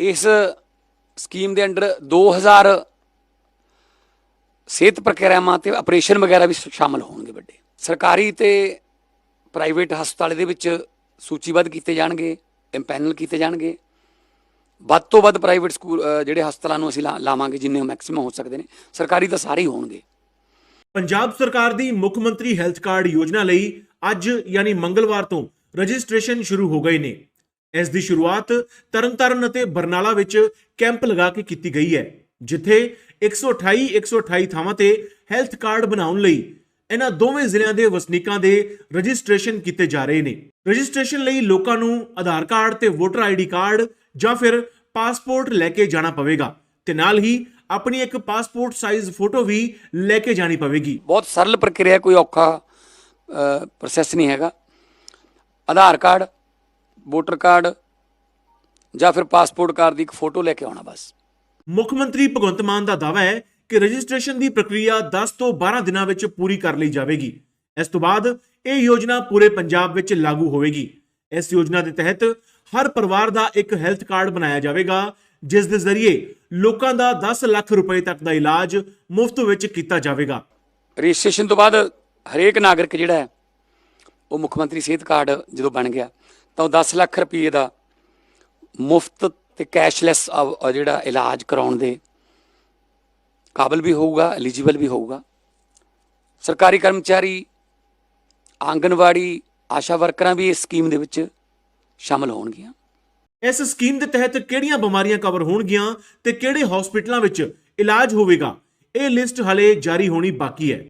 ਇਸ ਸਕੀਮ ਦੇ ਅੰਡਰ 2000 ਸਿਹਤ ਪ੍ਰਕਿਰਿਆਵਾਂ ਤੇ ਆਪਰੇਸ਼ਨ ਵਗੈਰਾ ਵੀ ਸ਼ਾਮਲ ਹੋਣਗੇ ਵੱਡੇ। ਸਰਕਾਰੀ ਤੇ ਪ੍ਰਾਈਵੇਟ ਹਸਪਤਾਲ ਦੇ ਵਿੱਚ ਸੂਚੀਬੱਧ ਕੀਤੇ ਜਾਣਗੇ ਇੰਪੈਨਲ ਕੀਤੇ ਜਾਣਗੇ। ਵੱਧ ਤੋਂ ਵੱਧ ਪ੍ਰਾਈਵੇਟ ਸਕੂਲ ਜਿਹੜੇ ਹਸਪਤਾਲਾਂ ਨੂੰ ਅਸੀਂ ਲਾ- ਲਾਵਾਂਗੇ ਜਿੰਨੇ ਮੈਕਸਿਮਮ ਹੋ ਸਕਦੇ ਨੇ, ਸਰਕਾਰੀ ਤਾਂ ਸਾਰੇ ਹੀ ਹੋਣਗੇ। ਪੰਜਾਬ ਸਰਕਾਰ ਦੀ ਮੁੱਖ ਮੰਤਰੀ ਹੈਲਥ ਕਾਰਡ ਯੋਜਨਾ ਲਈ ਅੱਜ ਯਾਨੀ ਮੰਗਲਵਾਰ ਤੋਂ ਰਜਿਸਟ੍ਰੇਸ਼ਨ ਸ਼ੁਰੂ ਹੋ ਗਏ ਨੇ। ਇਸ ਦੀ ਸ਼ੁਰੂਆਤ ਤਰਨਤਾਰਨ ਅਤੇ ਬਰਨਾਲਾ ਵਿੱਚ ਕੈਂਪ ਲਗਾ ਕੇ ਕੀਤੀ ਗਈ ਹੈ, ਜਿੱਥੇ 128 128 ਥਾਵਾਂ ਤੇ ਹੈਲਥ ਕਾਰਡ ਬਣਾਉਣ ਲਈ ਇਹਨਾਂ ਦੋਵੇਂ ਜ਼ਿਲ੍ਹਿਆਂ ਦੇ ਵਸਨੀਕਾਂ ਦੇ ਰਜਿਸਟ੍ਰੇਸ਼ਨ ਕੀਤੇ ਜਾ ਰਹੇ ਨੇ। ਰਜਿਸਟ੍ਰੇਸ਼ਨ ਲਈ ਲੋਕਾਂ ਨੂੰ ਆਧਾਰ ਕਾਰਡ ਤੇ ਵੋਟਰ ਆਈਡੀ ਕਾਰਡ ਜਾਂ ਫਿਰ ਪਾਸਪੋਰਟ ਲੈ ਕੇ ਜਾਣਾ ਪਵੇਗਾ ਤੇ ਨਾਲ ਹੀ ਆਪਣੀ ਇੱਕ ਪਾਸਪੋਰਟ ਸਾਈਜ਼ ਫੋਟੋ ਵੀ ਲੈ ਕੇ ਜਾਣੀ ਪਵੇਗੀ। ਬਹੁਤ ਸਰਲ ਪ੍ਰਕਿਰਿਆ, ਕੋਈ ਔਖਾ ਪ੍ਰੋਸੈਸ ਨਹੀਂ ਹੈਗਾ। ਆਧਾਰ ਕਾਰਡ ਵੋਟਰ ਕਾਰਡ ਜਾਂ ਫਿਰ ਪਾਸਪੋਰਟ ਕਾਰਡ ਦੀ ਇੱਕ ਫੋਟੋ ਲੈ ਕੇ ਆਉਣਾ ਬਸ। ਮੁੱਖ ਮੰਤਰੀ ਭਗਵੰਤ ਮਾਨ ਦਾ ਦਾਅਵਾ ਹੈ ਕਿ ਰਜਿਸਟ੍ਰੇਸ਼ਨ ਦੀ ਪ੍ਰਕਿਰਿਆ 10 ਤੋਂ 12 ਦਿਨਾਂ ਵਿੱਚ ਪੂਰੀ ਕਰ ਲਈ ਜਾਵੇਗੀ। ਇਸ ਤੋਂ ਬਾਅਦ ਇਹ ਯੋਜਨਾ ਪੂਰੇ ਪੰਜਾਬ ਵਿੱਚ ਲਾਗੂ ਹੋਵੇਗੀ। ਇਸ ਯੋਜਨਾ ਦੇ ਤਹਿਤ ਹਰ ਪਰਿਵਾਰ ਦਾ ਇੱਕ ਹੈਲਥ ਕਾਰਡ ਬਣਾਇਆ ਜਾਵੇਗਾ ਜਿਸ ਦੇ ਜ਼ਰੀਏ ਲੋਕਾਂ ਦਾ 10 ਲੱਖ ਰੁਪਏ ਤੱਕ ਦਾ ਇਲਾਜ ਮੁਫਤ ਵਿੱਚ ਕੀਤਾ ਜਾਵੇਗਾ। ਰਜਿਸਟ੍ਰੇਸ਼ਨ ਤੋਂ ਬਾਅਦ ਹਰੇਕ ਨਾਗਰਿਕ ਜਿਹੜਾ ਹੈ ਉਹ ਮੁੱਖ ਮੰਤਰੀ ਸਿਹਤ ਕਾਰਡ ਜਦੋਂ ਬਣ ਗਿਆ ਤਾਂ ਉਹ 10 ਲੱਖ ਰੁਪਏ ਦਾ ਮੁਫਤ ਤੇ ਕੈਸ਼ਲੈਸ ਜਿਹੜਾ ਇਲਾਜ ਕਰਾਉਣ ਦੇ ਕਾਬਲ ਵੀ ਹੋਊਗਾ ਐਲੀਜੀਬਲ ਵੀ ਹੋਊਗਾ। ਸਰਕਾਰੀ ਕਰਮਚਾਰੀ, ਆਂਗਨਵਾੜੀ, ਆਸ਼ਾ ਵਰਕਰਾਂ ਵੀ ਇਸ ਸਕੀਮ ਦੇ ਵਿੱਚ ਸ਼ਾਮਲ ਹੋਣਗੀਆਂ। ਇਸ ਸਕੀਮ ਦੇ ਤਹਿਤ ਕਿਹੜੀਆਂ ਬਿਮਾਰੀਆਂ ਕਵਰ ਹੋਣਗੀਆਂ ਤੇ ਕਿਹੜੇ ਹਸਪਤਾਲਾਂ ਵਿੱਚ ਇਲਾਜ ਹੋਵੇਗਾ? ਇਹ ਲਿਸਟ ਹਲੇ ਜਾਰੀ ਹੋਣੀ ਬਾਕੀ ਹੈ।